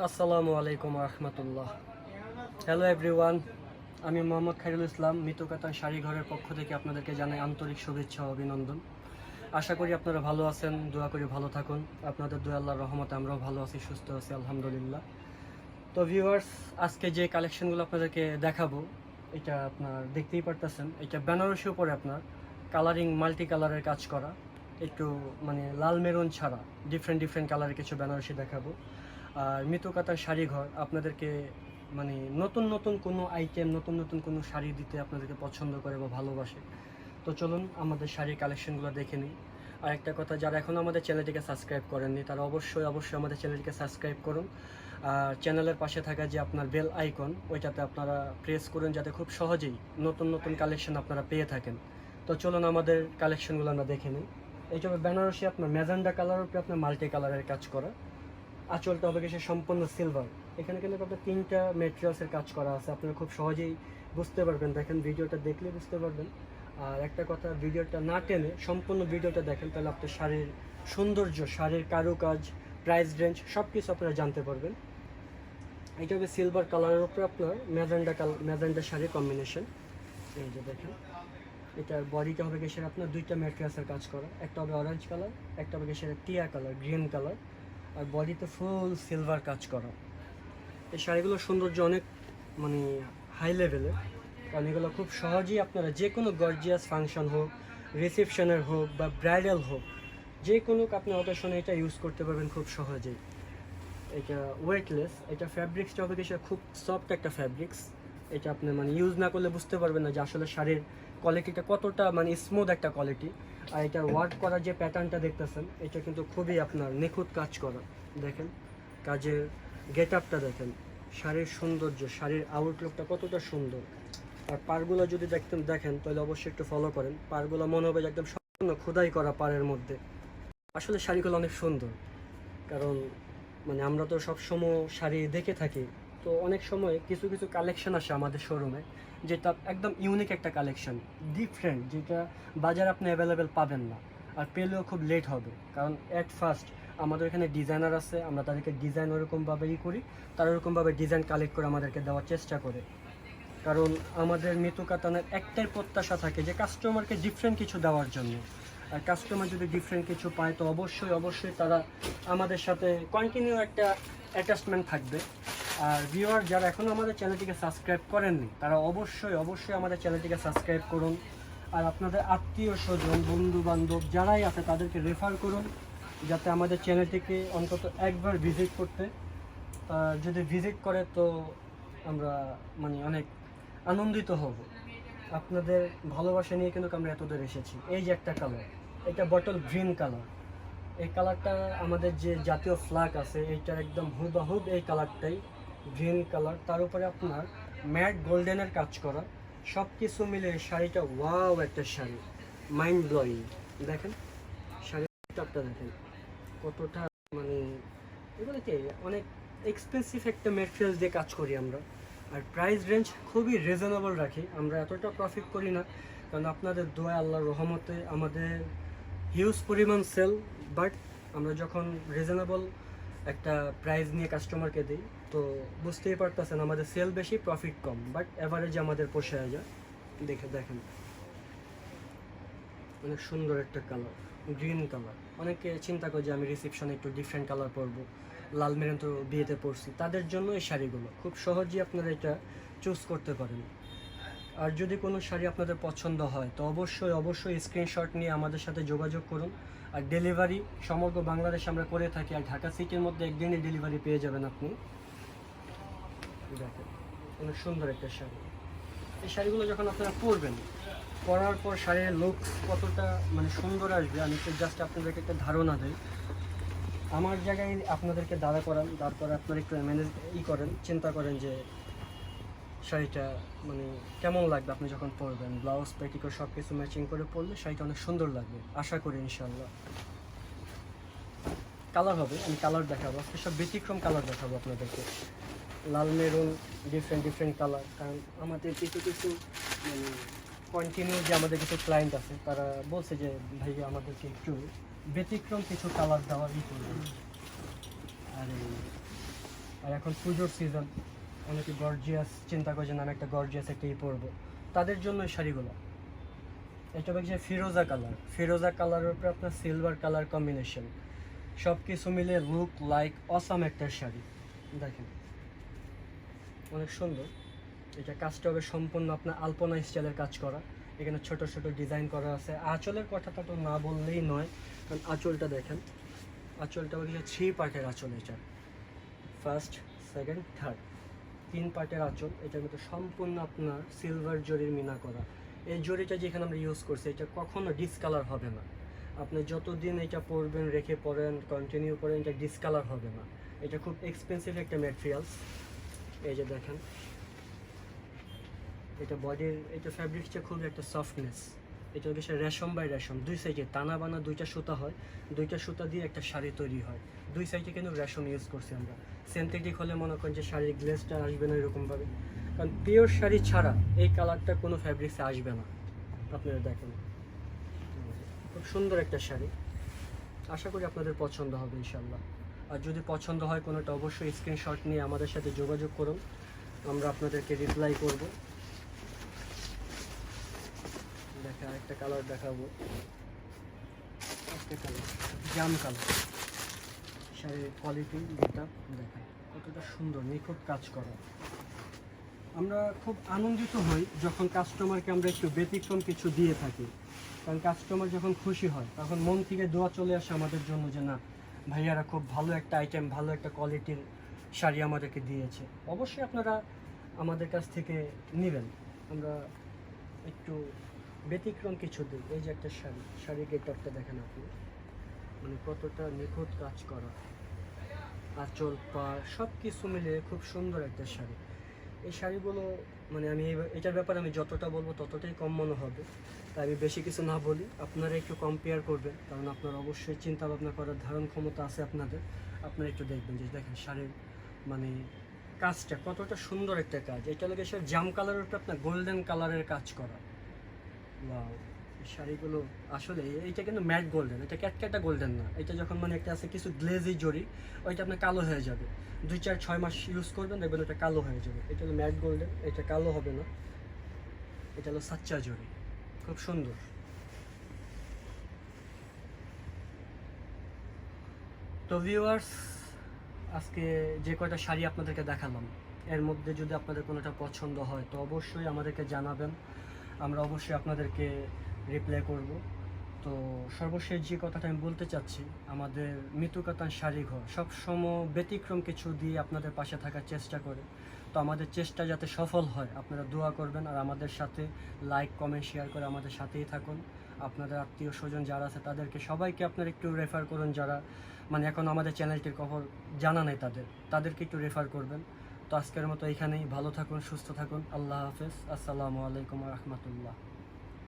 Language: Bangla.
আসসালামু আলাইকুম রহমতুল্লাহ। হ্যালো এভরিওয়ান আমি মোহাম্মদ খাইরুল ইসলাম মিতুকাতান শাড়ি ঘরের পক্ষ থেকে আপনাদেরকে জানাই আন্তরিক শুভেচ্ছা ও অভিনন্দন। আশা করি আপনারা ভালো আছেন, দোয়া করি ভালো থাকুন। আপনাদের দোয়া আল্লাহর রহমতে আমরাও ভালো আছি, সুস্থ আছি, আলহামদুলিল্লাহ। তো ভিউয়ার্স আজকে যে কালেকশনগুলো আপনাদেরকে দেখাবো, এটা আপনার দেখতেই পারতেছেন। এটা বেনারসি উপরে আপনার কালারিং মাল্টি কালারের কাজ করা। একটু মানে লাল মেরুন ছাড়া ডিফারেন্ট ডিফারেন্ট কালারের কিছু বেনারসি দেখাবো। আর মিতুকাতার শাড়ি ঘর আপনাদেরকে মানে নতুন নতুন কোনো আইটেম নতুন নতুন কোনো শাড়ি দিতে আপনাদেরকে পছন্দ করে বা ভালোবাসে। তো চলুন আমাদের শাড়ির কালেকশনগুলো দেখে নিই। আর একটা কথা, যারা এখনও আমাদের চ্যানেলটিকে সাবস্ক্রাইব করেননি, তারা অবশ্যই অবশ্যই আমাদের চ্যানেলটিকে সাবস্ক্রাইব করুন। আর চ্যানেলের পাশে থাকা যে আপনার বেল আইকন ওইটাতে আপনারা প্রেস করুন যাতে খুব সহজেই নতুন নতুন কালেকশন আপনারা পেয়ে থাকেন। তো চলুন আমাদের কালেকশনগুলো আমরা দেখে নিই। এইটা বেনারসি আপনার ম্যাজেন্ডা কালারের উপরে আপনার মাল্টি কালারের কাজ করা। আঁচলটা হবে গেছে সম্পূর্ণ সিলভার এখানে কিন্তু আপনার তিনটা মেটেরিয়ালসের কাজ করা আছে। আপনারা খুব সহজেই বুঝতে পারবেন। দেখেন, ভিডিওটা দেখলে বুঝতে পারবেন। আর একটা কথা, ভিডিওটা না টেনে সম্পূর্ণ ভিডিওটা দেখেন, তাহলে আপনার শাড়ির সৌন্দর্য, শাড়ির কারুকাজ প্রাইস রেঞ্জ সব কিছু আপনারা জানতে পারবেন। এটা হবে সিলভার কালারের উপরে আপনার ম্যাজেন্ডা কালার ম্যাজেন্ডা শাড়ির কম্বিনেশন এই যে দেখেন এটার বডিটা হবে গেছে আপনার দুইটা ম্যাট্রিয়াসের কাজ করা। একটা হবে অরেঞ্জ কালার একটা হবে গেছে টিয়া কালার গ্রিন কালার আর বডিতে ফুল সিলভার কাজ করা। এই শাড়িগুলোর সৌন্দর্য অনেক মানে হাই লেভেলের কারণ এগুলো খুব সহজেই আপনারা যে কোনো গর্জিয়াস ফাংশন হোক রিসেপশনের হোক বা ব্রাইডাল হোক, যে কোনো আপনি অকেশনে এটা ইউজ করতে পারবেন খুব সহজেই। এটা ওয়েটলেস এটা ফ্যাব্রিক্সটা হবে খুব সফট একটা ফ্যাব্রিক্স এটা আপনি মানে ইউজ না করলে বুঝতে পারবেন না যে আসলে শাড়ির কোয়ালিটিটা কতটা মানে স্মুথ একটা কোয়ালিটি আর এটার ওয়ার্ক করার যে প্যাটার্নটা দেখতেছেন, এটা কিন্তু খুবই আপনার নিখুঁত কাজ করা। দেখেন, কাজের গেট আপটা দেখেন, শাড়ির সৌন্দর্য, শাড়ির আউটলুকটা কতটা সুন্দর। আর পারগুলো যদি দেখতেন, দেখেন, তাহলে অবশ্যই একটু ফলো করেন। পারগুলো মনে হবে একদম সম্পূর্ণ খোদাই করা পাড়ের মধ্যে। আসলে শাড়িগুলো অনেক সুন্দর, কারণ মানে আমরা তো সবসময় শাড়ি দেখে থাকি। তো অনেক সময় কিছু কিছু কালেকশন আসে আমাদের শোরুমে যেটা একদম ইউনিক একটা কালেকশন ডিফারেন্ট যেটা বাজারে আপনি অ্যাভেলেবেল পাবেন না। আর পেলেও খুব লেট হবে, কারণ অ্যাট ফার্স্ট আমাদের এখানে ডিজাইনার আছে, আমরা তাদেরকে ডিজাইন ওরকমভাবে ই করি, তারা ওরকমভাবে ডিজাইন কালেক্ট করে আমাদেরকে দেওয়ার চেষ্টা করে। কারণ আমাদের মৃত্যু কাতানের একটাই প্রত্যাশা থাকে যে কাস্টমারকে ডিফারেন্ট কিছু দেওয়ার জন্য। আর কাস্টমার যদি ডিফারেন্ট কিছু পায়, তো অবশ্যই অবশ্যই তারা আমাদের সাথে কন্টিনিউ একটা অ্যাটাচমেন্ট থাকবে। আর ভিউয়ার যারা এখনও আমাদের চ্যানেলটিকে সাবস্ক্রাইব করেননি, তারা অবশ্যই অবশ্যই আমাদের চ্যানেলটিকে সাবস্ক্রাইব করুন। আর আপনাদের আত্মীয় স্বজন বন্ধু বান্ধব যারাই আছে, তাদেরকে রেফার করুন, যাতে আমাদের চ্যানেলটিকে অন্তত একবার ভিজিট করতে। যদি ভিজিট করে, তো আমরা মানে অনেক আনন্দিত হব। আপনাদের ভালোবাসা নিয়ে কিন্তু আমরা এত দূর এসেছি। এই যে একটা কালার এটা বটল গ্রিন কালার এই কালারটা আমাদের যে জাতীয় ফ্ল্যাগ আছে, এইটার একদম হুবাহুব এই কালারটাই গ্রিন কালার, তার উপরে আপনার ম্যাট গোল্ডেনের কাজ করা। সব কিছু মিলে শাড়িটা ওয়াও একটা শাড়ি মাইন্ড ব্লোয়িং দেখেন শাড়িটা দেখেন, কতটা মানে এগুলো কি, অনেক এক্সপেন্সিভ একটা মেটেরিয়াল দিয়ে কাজ করি আমরা। আর প্রাইস রেঞ্জ খুবই রিজনেবল রাখি, আমরা এতটা প্রফিট করি না, কারণ আপনাদের দোয়া, আল্লাহর রহমতে আমাদের হিউজ পরিমাণ সেল বাট আমরা যখন রিজনেবল একটা প্রাইস নিয়ে কাস্টমারকে দিই, তো বুঝতেই পারতেছেন আমাদের সেল বেশি প্রফিট কম বাট অ্যাভারেজ আমাদের পোষায় যায় দেখে, দেখেন। অনেক সুন্দর একটা কালার গ্রিন কালার অনেকে চিন্তা করে যে আমি রিসেপশনে একটু ডিফারেন্ট কালার পরবো। লাল মেরুন তো বিয়েতে পরছি। তাদের জন্য এই শাড়িগুলো। খুব সহজেই আপনারা এটা চুজ করতে পারেন। আর যদি কোনো শাড়ি আপনাদের পছন্দ হয়, তো অবশ্যই অবশ্যই স্ক্রিনশট নিয়ে আমাদের সাথে যোগাযোগ করুন। আর ডেলিভারি সমগ্র বাংলাদেশ আমরা করে থাকি, আর ঢাকা সিটির মধ্যে একদিনই ডেলিভারি পেয়ে যাবেন আপনি। দেখেন, অনেক সুন্দর একটা শাড়ি। এই শাড়িগুলো যখন আপনারা পরবেন, পরার পর শাড়ির লুক কতটা মানে সুন্দর আসবে, আমি তো জাস্ট আপনাদেরকে একটা ধারণা দিই। আমার জায়গায় আপনাদেরকে দাঁড়া করান তারপর আপনারা একটু ম্যানেজ, ই করেন, চিন্তা করেন যে শাড়িটা মানে কেমন লাগবে আপনি যখন পরবেন? ব্লাউজ পেটিকো সব কিছু ম্যাচিং করে পরলে শাড়িটা অনেক সুন্দর লাগবে, আশা করি ইনশাল্লাহ কালার হবে, আমি কালার দেখাবো। আজকে সব ব্যতিক্রম কালার দেখাবো আপনাদেরকে। লাল, মেরুন ডিফারেন্ট ডিফারেন্ট কালার কারণ আমাদের কিছু কিছু মানে কন্টিনিউ যে আমাদের কিছু ক্লায়েন্ট আছে, তারা বলছে যে, ভাইয়া, আমাদেরকে একটু ব্যতিক্রম কিছু কালার দেওয়ার ই করবেন আর আর এখন পুজোর সিজন অনেকে গর্জিয়াস চিন্তা করছেন আমি একটা গর্জিয়াস একটা ই পরবো। তাদের জন্য শাড়িগুলো। এটা হচ্ছে ফিরোজা কালার ফিরোজা কালারের উপরে আপনার সিলভার কালার কম্বিনেশন সব কিছু মিলে লুক লাইক অসাম একটা শাড়ি। দেখেন। অনেক সুন্দর। এটা কাজটা হবে সম্পূর্ণ আপনার আলপনা স্টাইলের কাজ করা। এখানে ছোট ছোট ডিজাইন করা আছে। আঁচলের কথাটা তো না বললেই নয়। কারণ আঁচলটা দেখেন। আঁচলটা হচ্ছে থ্রি পার্টের আঁচল এটা। ফার্স্ট সেকেন্ড থার্ড তিন পার্টের আঁচল, এটার মধ্যে সম্পূর্ণ আপনার সিলভার জরির মিনা করা। এই জরিটা যেখানে আমরা ইউজ করছি, এটা কখনো ডিসকালার হবে না। আপনি যতদিন এটা পরবেন, রেখে পরেন কন্টিনিউ করেন, এটা ডিসকালার হবে না। এটা খুব এক্সপেন্সিভ একটা ম্যাটেরিয়ালস এই যে দেখেন, এটা বডির এটা ফ্যাব্রিক্সটা খুব একটা সফটনেস এটা হচ্ছে রেশম বাই রেশম। দুই সাইডে টানা বানা দুইটা সুতা হয়, দুইটা সুতা দিয়ে একটা শাড়ি তৈরি হয়। দুই সাইডে কিন্তু রেশম ইউজ করছি আমরা। সিনথেটিক হলে মনে করেন যে শাড়ির গ্লেসটা আসবে না এরকমভাবে। কারণ পিওর শাড়ি ছাড়া এই কালারটা কোনো ফ্যাব্রিক্সে আসবে না। আপনারা দেখেন। খুব সুন্দর একটা শাড়ি। আশা করি আপনাদের পছন্দ হবে ইনশাল্লাহ আর যদি পছন্দ হয় কোনোটা, অবশ্যই স্ক্রিনশট নিয়ে আমাদের সাথে যোগাযোগ করুন। আমরা আপনাদেরকে রিপ্লাই করব। দেখা একটা কালার দেখাবো। একটা কালার জাম কালার শাড়ির কোয়ালিটি যেটা দেখায় কতটা সুন্দর, নিখুঁত কাজ করা। আমরা খুব আনন্দিত হই যখন কাস্টমারকে আমরা একটু ব্যতিক্রম কিছু দিয়ে থাকি। কারণ কাস্টমার যখন খুশি হয়, তখন মন থেকে দোয়া চলে আসে আমাদের জন্য যে, না, ভাইয়ারা খুব ভালো একটা আইটেম ভালো একটা কোয়ালিটির শাড়ি আমাদেরকে দিয়েছে। অবশ্যই আপনারা আমাদের কাছ থেকে নেবেন। আমরা একটু ব্যতিক্রম কিছু দিই এই যে একটা শাড়ি শাড়ি গেটআপটা দেখেন আপনি। মানে কতটা নিখুঁত কাজ করা। আঁচল, পা সব কিছু মিলে খুব সুন্দর একটা শাড়ি। এই শাড়িগুলো মানে আমি এটার ব্যাপারে আমি যতটা বলব ততটাই কম মনে হবে। তাই আমি বেশি কিছু না বলি। আপনারা একটু কম্পেয়ার করবেন, কারণ আপনার অবশ্যই চিন্তা ভাবনা করার ধারণ ক্ষমতা আছে আপনাদের। আপনারা একটু দেখবেন যে দেখেন শাড়ির মানে কাজটা কতটা সুন্দর একটা কাজ। এটা লাগে সে জাম কালারের আপনার গোল্ডেন কালারের কাজ করা। শাড়িগুলো আসলে এইটা কিন্তু ম্যাট গোল্ডেন এটা ক্যাটক্যাটা গোল্ডেন না। এটা যখন মানে একটা আছে কিছু গ্লেজি জড়ি ওইটা আপনার কালো হয়ে যাবে। দুই চার ছয় মাস ইউজ করবেন, দেখবেন ওটা কালো হয়ে যাবে। এটা হলো ম্যাট গোল্ডেন এটা কালো হবে না। এটা হলো সাচ্চা জড়ি খুব সুন্দর। তো ভিউয়ার্স আজকে যে কয়টা শাড়ি আপনাদেরকে দেখালাম, এর মধ্যে যদি আপনাদের কোনোটা পছন্দ হয়, তো অবশ্যই আমাদেরকে জানাবেন। আমরা অবশ্যই আপনাদেরকে রিপ্লাই করব। তো সর্বশেষ যে কথাটা আমি বলতে চাচ্ছি, আমাদের মৃত্যুকাতান শাড়ি ঘর। সবসময় ব্যতিক্রম কিছু দিয়ে আপনাদের পাশে থাকার চেষ্টা করে। তো আমাদের চেষ্টা যাতে সফল হয়, আপনারা দোয়া করবেন আর আমাদের সাথে লাইক কমেন্ট শেয়ার করে আমাদের সাথেই থাকুন। আপনাদের আত্মীয় স্বজন যারা আছে, তাদেরকে সবাইকে আপনারা একটু রেফার করুন যারা মানে এখন আমাদের চ্যানেলটির খবর জানা নেই তাদের, তাদেরকে একটু রেফার করবেন। তো আজকের মতো এখানেই ভালো থাকুন সুস্থ থাকুন। আল্লাহ হাফেজ। আসসালামু আলাইকুম রহমতুল্লাহ।